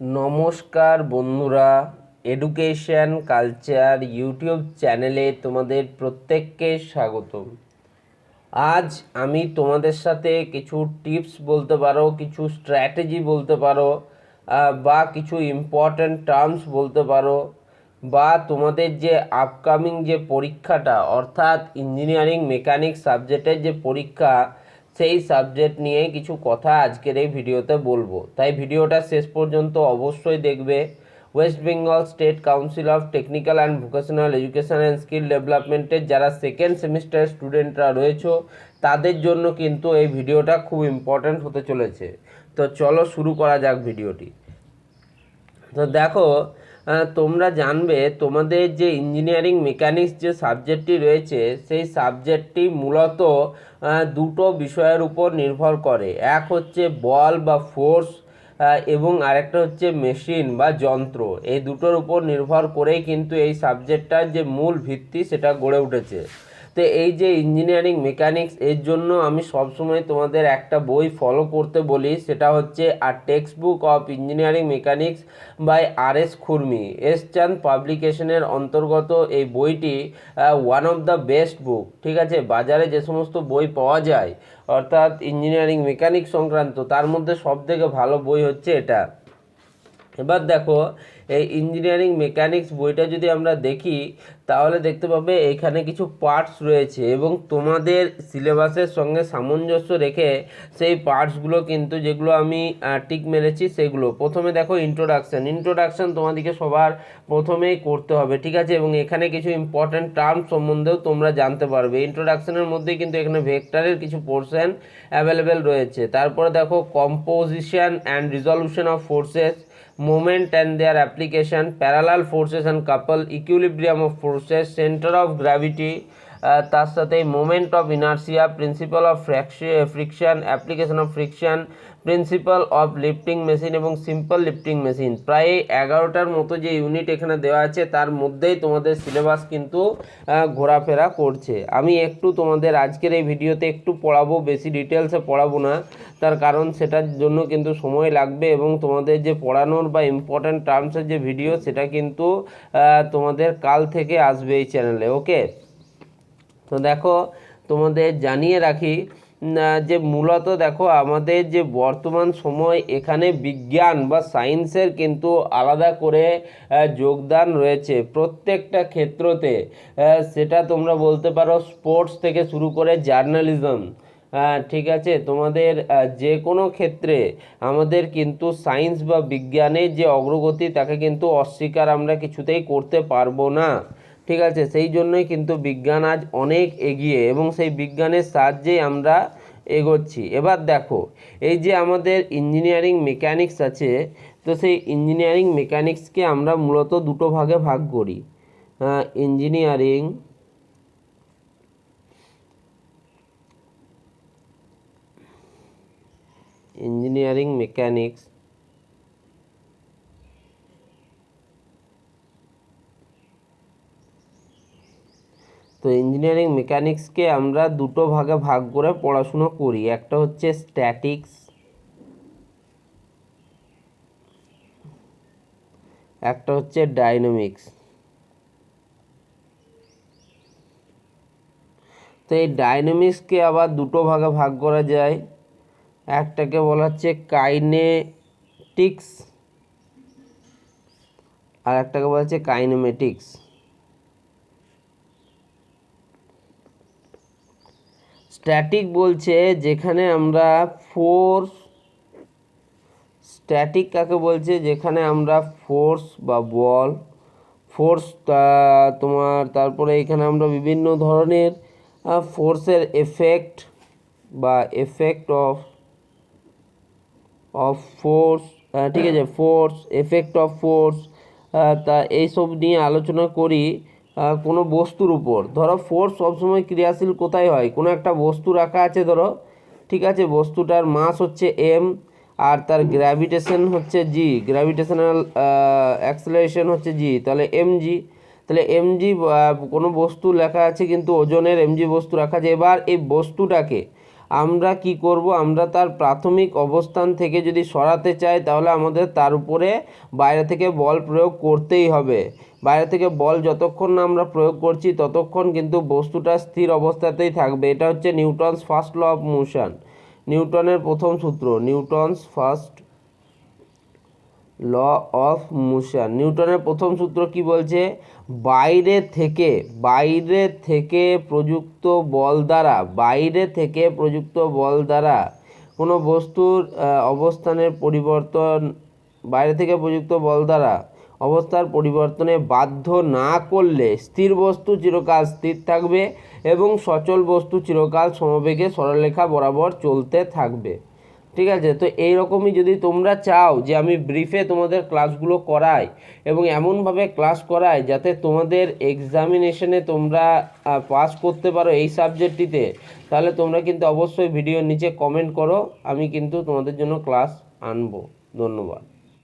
নমস্কার বন্ধুরা education culture YouTube চ্যানেলে তোমাদের প্রত্যেককে স্বাগতম। আজ আমি তোমাদের সাথে কিছু টিপস বলতে পারো, কিছু স্ট্র্যাটেজি বলতে পারো বা কিছু ইম্পর্ট্যান্ট টার্মস বলতে পারো, বা তোমাদের যে আপকামিং যে পরীক্ষাটা, অর্থাৎ ইঞ্জিনিয়ারিং মেকানিক্স সাবজেক্টের যে পরীক্ষা সেই সাবজেক্ট নিয়ে কিছু কথা আজকের এই ভিডিওতে বলব। তাই ভিডিওটা শেষ পর্যন্ত অবশ্যই দেখবে। West Bengal State Council of Technical and Vocational Education and Skill ডেভেলপমেন্টের যারা সেকেন্ড সেমিস্টার স্টুডেন্টরা রয়েছে, তাদের জন্য কিন্তু এই ভিডিওটা খুব ইম্পর্ট্যান্ট হতে চলেছে। তো চলো শুরু করা যাক ভিডিওটি। তো দেখো তোমরা জানবে তোমাদের যে ইঞ্জিনিয়ারিং মেকানিক্স যে সাবজেক্টটি রয়েছে, সেই সাবজেক্টটি মূলত দুটো বিষয়ের উপর নির্ভর করে। এক হচ্ছে বল বা ফোর্স এবং আরেকটা হচ্ছে মেশিন বা যন্ত্র। এই দুটোর উপর নির্ভর করেই কিন্তু এই সাবজেক্টটার যে মূল ভিত্তি সেটা গড়ে উঠেছে। তো এই যে ইঞ্জিনিয়ারিং মেকানিক্স এর জন্য আমি সবসময় তোমাদের একটা বই ফলো করতে বলি। সেটা হচ্ছে আর text book of engineering mechanics by R S Khurmi S Chand পাবলিকেশনের অন্তর্গত এই বইটি one of the best book ঠিক আছে? বাজারে যে সমস্ত বই পাওয়া যায়, অর্থাৎ ইঞ্জিনিয়ারিং মেকানিক্স সংক্রান্ত, তার মধ্যে সবথেকে ভালো বই হচ্ছে এটা। এবার দেখো এই ইঞ্জিনিয়ারিং মেকানিক্স বইটা যদি আমরা দেখি, তাহলে দেখতে পাবে এখানে কিছু পার্টস রয়েছে এবং তোমাদের সিলেবাসের সঙ্গে সামঞ্জস্য রেখে সেই পার্টসগুলো কিন্তু যেগুলো আমি টিক মেরেছি সেগুলো। প্রথমে দেখো ইন্ট্রোডাকশান ইন্ট্রোডাকশান তোমাদেরকে সবার প্রথমেই করতে হবে, ঠিক আছে? এবং এখানে কিছু ইম্পর্ট্যান্ট টার্ম সম্বন্ধেও তোমরা জানতে পারবে। ইন্ট্রোডাকশানের মধ্যেই কিন্তু এখানে ভেক্টরের কিছু পোর্শন অ্যাভেলেবেল রয়েছে। তারপরে দেখো composition and resolution of forces moment and their application parallel forces and couple equilibrium forces center of gravity আহ, তার সাথে moment of inertia principle of friction application of friction principle of lifting machine এবং simple lifting machine প্রায় এগারোটার মতো যে unit এখানে দেওয়া আছে তার মধ্যেই তোমাদের সিলেবাস কিন্তু ঘোরাফেরা করছে। আমি একটু তোমাদের আজকের এই ভিডিওতে একটু পড়াবো বেশি ডিটেলসে পড়াবো না। তার কারণ সেটার জন্য কিন্তু সময় লাগবে এবং তোমাদের যে পড়ানোর বা ইম্পর্ট্যান্ট টার্মসের যে ভিডিও সেটা কিন্তু তোমাদের কাল থেকে আসবে এই চ্যানেলে ওকে তো দেখো, তোমাদের জানিয়ে রাখি যে মূলত দেখো, আমাদের যে বর্তমান সময়, এখানে বিজ্ঞান বা সায়েন্সের কিন্তু আলাদা করে যোগদান রয়েছে প্রত্যেকটা ক্ষেত্রতে। সেটা তোমরা বলতে পারো স্পোর্টস থেকে শুরু করে জার্নালিজম ঠিক আছে। তোমাদের যে কোনো ক্ষেত্রে আমাদের কিন্তু সায়েন্স বা বিজ্ঞানের যে অগ্রগতি, তাকে কিন্তু অস্বীকার আমরা কিছুতেই করতে পারব না। ঠিক আছে? সেই জন্যই কিন্তু বিজ্ঞান আজ অনেক এগিয়ে এবং সেই বিজ্ঞানের সাহায্যেই আমরা এগোচ্ছি। এবার দেখো, এই যে আমাদের ইঞ্জিনিয়ারিং মেকানিক্স আছে, তো সেই ইঞ্জিনিয়ারিং মেকানিক্সকে আমরা মূলত দুটো ভাগে ভাগ করি। Engineering engineering mechanics. তো ইঞ্জিনিয়ারিং মেকানিক্সকে আমরা দুটো ভাগে ভাগ করে পড়াশুনো করি। একটা হচ্ছে স্ট্যাটিক্স, একটা হচ্ছে ডাইনামিক্স। তো এই ডাইনামিক্সকে আবার দুটো ভাগে ভাগ করা যায়। একটাকে বলা হচ্ছে কাইনেটিক্স আর একটাকে বলা হচ্ছে কাইনেমেটিক্স। স্ট্যাটিক বলছে যেখানে আমরা ফোর্স, স্ট্যাটিক কাকে বলছে? যেখানে আমরা ফোর্স বা বল, ফোর্স তোমার তারপরে এখানে আমরা বিভিন্ন ধরনের ফোর্সের এফেক্ট বা এফেক্ট অফ অফ ফোর্স ঠিক আছে ফোর্স এফেক্ট অফ ফোর্স তা এইসব নিয়ে আলোচনা করি কোনো বস্তুর উপর। ধরো ফোর্স সবসময় ক্রিয়াশীল কোথায় হয়? কোনো একটা বস্তু রাখা আছে, ধরো, ঠিক আছে, বস্তুটার মাস হচ্ছে এম আর তার গ্র্যাভিটেশন হচ্ছে জি গ্র্যাভিটেশনাল অ্যাক্সেলারেশন হচ্ছে জি তাহলে এম জি তাহলে এম জি কোনো বস্তু লেখা আছে কিন্তু ওজনের এম জি বস্তু রাখা আছে। এবার এই বস্তুটাকে আমরা কি করব? আমরা তার প্রাথমিক অবস্থান থেকে যদি সরাতে চাই, তাহলে আমাদের তার উপরে বাইরে থেকে বল প্রয়োগ করতেই হবে। বাইরে থেকে বল যতক্ষণ না আমরা প্রয়োগ করছি, ততক্ষণ কিন্তু বস্তুটা স্থির অবস্থাতেই থাকবে। এটা হচ্ছে Newton's first law of motion. নিউটনের প্রথম সূত্র, Newton's first law of motion. নিউটনের প্রথম সূত্র কি বলছে? বাইরে থেকে বাইরে থেকে প্রযুক্ত বল দ্বারা, বাইরে থেকে প্রযুক্ত বল দ্বারা কোনো বস্তুর অবস্থানের পরিবর্তন, বাইরে থেকে প্রযুক্ত বল দ্বারা অবস্থার পরিবর্তনে বাধ্য না করলে স্থির বস্তু চিরকাল স্থির থাকবে এবং সচল বস্তু চিরকাল সমবেগে সরলরেখা বরাবর চলতে থাকবে। ঠিক আছে? তো এইরকমই যদি তোমরা চাও যে আমি ব্রিফে তোমাদের ক্লাসগুলো করাই এবং এমনভাবে ক্লাস করাই যাতে তোমাদের এক্সামিনেশনে তোমরা পাস করতে পারো এই সাবজেক্টটিতে তাহলে তোমরা কিন্তু অবশ্যই ভিডিওর নিচে কমেন্ট করো, আমি কিন্তু তোমাদের জন্য ক্লাস আনব। ধন্যবাদ।